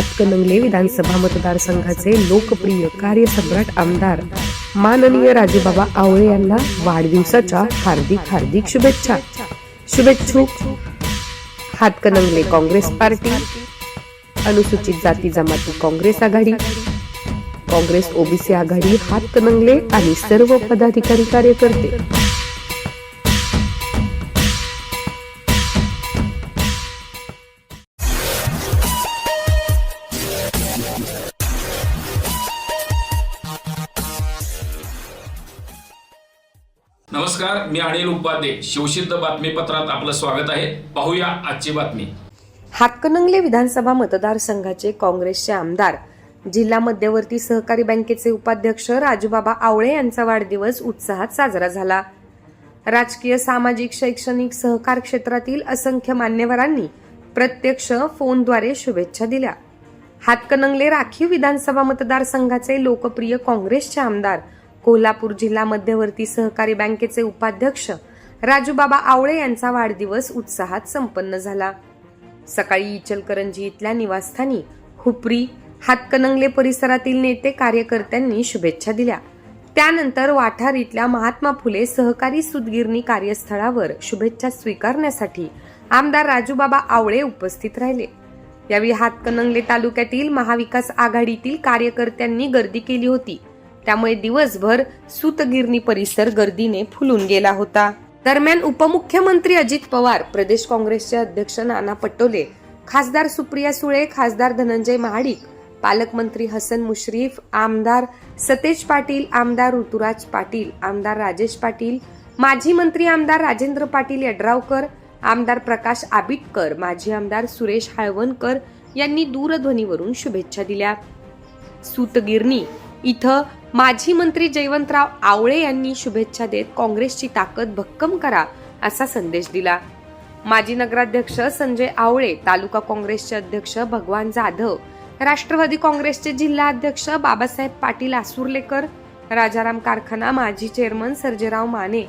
हातकणंगले विधानसभा मतदारसंघाचे लोकप्रिय कार्यसम्राट आमदार माननीय राजूबाबा आवळे यांना वाढदिवसाच्या हार्दिक हार्दिक शुभेच्छा. शुभेच्छुक हातकणंगले काँग्रेस पार्टी. अनुसूचित जाती जमाती काँग्रेस आघाडी. काँग्रेस ओबीसी आघाडी हातकणंगले आणि सर्व पदाधिकारी कार्यकर्ते. नमस्कार मी अनिल उपाध्ये. शिवसिद्ध बातमीपत्रात आपलं स्वागत आहे. पाहूया आजची बातमी. हातकणंगले विधानसभा मतदारसंघाचे काँग्रेसचे आमदार जिल्हा मध्यवर्ती सहकारी बँकेचे उपाध्यक्ष राजूबाबा आवळे यांचा वाढदिवस उत्साहात साजरा झाला. राजकीय सामाजिक शैक्षणिक सहकार क्षेत्रातील असंख्य मान्यवरांनी प्रत्यक्ष फोनद्वारे शुभेच्छा दिल्या. हातकणंगले राखीव विधानसभा मतदारसंघाचे लोकप्रिय काँग्रेसचे आमदार कोल्हापूर जिल्हा मध्यवर्ती सहकारी बँकेचे उपाध्यक्ष राजूबाबा आवळे यांचा वाढदिवस उत्साहात संपन्न झाला. सकाळी इचलकरंजी इथल्या निवासस्थानी हुपरी हातकणंगले परिसरातील नेते कार्यकर्त्यांनी शुभेच्छा दिल्या. त्यानंतर वाठार इथल्या महात्मा फुले सहकारी सुतगिरणी कार्यस्थळावर शुभेच्छा स्वीकारण्यासाठी आमदार राजूबाबा आवळे उपस्थित राहिले. यावेळी हातकणंगले तालुक्यातील महाविकास आघाडीतील कार्यकर्त्यांनी गर्दी केली होती. त्यामुळे दिवसभर सुतगिरणी परिसर गर्दीने फुलून गेला होता. दरम्यान उपमुख्यमंत्री अजित पवार प्रदेश काँग्रेसचे अध्यक्ष नाना पटोले खासदार सुप्रिया सुळे खासदार धनंजय महाडिक पालकमंत्री हसन मुश्रीफ आमदार सतेज पाटील आमदार ऋतुराज पाटील आमदार राजेश पाटील माजी मंत्री आमदार राजेंद्र पाटील यड्रावकर आमदार प्रकाश आबिटकर माजी आमदार सुरेश हाळवणकर यांनी दूरध्वनीवरून शुभेच्छा दिल्या. सूतगिरणी इथं माजी मंत्री जयवंतराव आवळे यांनी शुभेच्छा देत काँग्रेसची ताकद भक्कम करा असा संदेश दिला. माजी नगराध्यक्ष संजय आवळे तालुका काँग्रेसचे अध्यक्ष भगवान जाधव राष्ट्रवादी काँग्रेसचे जिल्हा अध्यक्ष बाबासाहेब पाटील आसुर्लेकर राजाराम कारखाना माजी चेअरमन सर्जेराव माने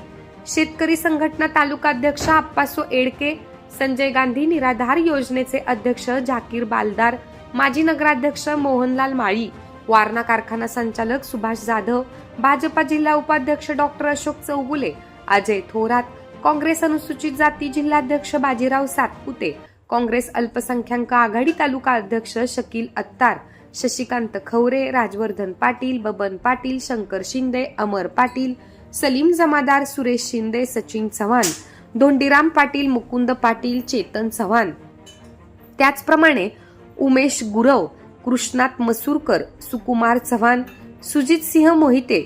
शेतकरी संघटना तालुका अध्यक्ष आप्पासो एडके संजय गांधी निराधार योजनेचे अध्यक्ष झाकीर बालदार माजी नगराध्यक्ष मोहनलाल माळी वारणा कारखाना संचालक सुभाष जाधव भाजपा जिल्हा उपाध्यक्ष डॉक्टर अशोक चौगुले अजय थोरात काँग्रेस अनुसूचित जाती जिल्हाध्यक्ष बाजीराव सातपुते काँग्रेस अल्पसंख्याक आघाडी तालुका अध्यक्ष शकील अत्तार शशिकांत खवरे राजवर्धन पाटील बबन पाटील शंकर शिंदे अमर पाटील सलीम जमादार सुरेश शिंदे सचिन चव्हाण धोंडीराम पाटील मुकुंद पाटील चेतन चव्हाण. त्याचप्रमाणे उमेश गुरव कृष्णात मसूरकर सुकुमार चव्हाण सुजित सिंह मोहिते.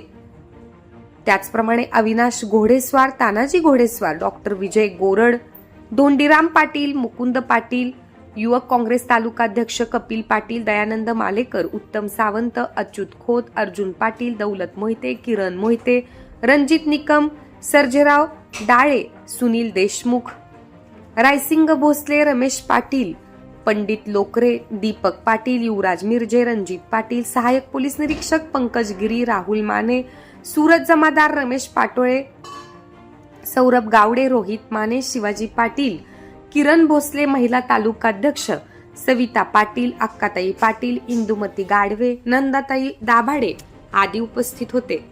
त्याचप्रमाणे अविनाश घोडेस्वार तानाजी घोडेस्वार डॉक्टर विजय गोरड दोंडीराम पाटील मुकुंद पाटील युवक काँग्रेस तालुकाध्यक्ष कपिल पाटील दयानंद मालेकर उत्तम सावंत अच्युत खोत अर्जुन पाटील दौलत मोहिते किरण मोहिते रणजित निकम सर्जेराव डाळे सुनील देशमुख रायसिंग भोसले रमेश पाटील पंडित लोकरे दीपक पाटील युवराज मिरजे रणजित पाटील सहाय्यक पोलीस निरीक्षक पंकज गिरी राहुल माने सूरज जमादार रमेश पाटोळे सौरभ गावडे रोहित माने शिवाजी पाटील किरण भोसले महिला तालुकाध्यक्ष सविता पाटील अक्काताई पाटील इंदुमती गाडवे नंदाताई दाभाडे आदी उपस्थित होते.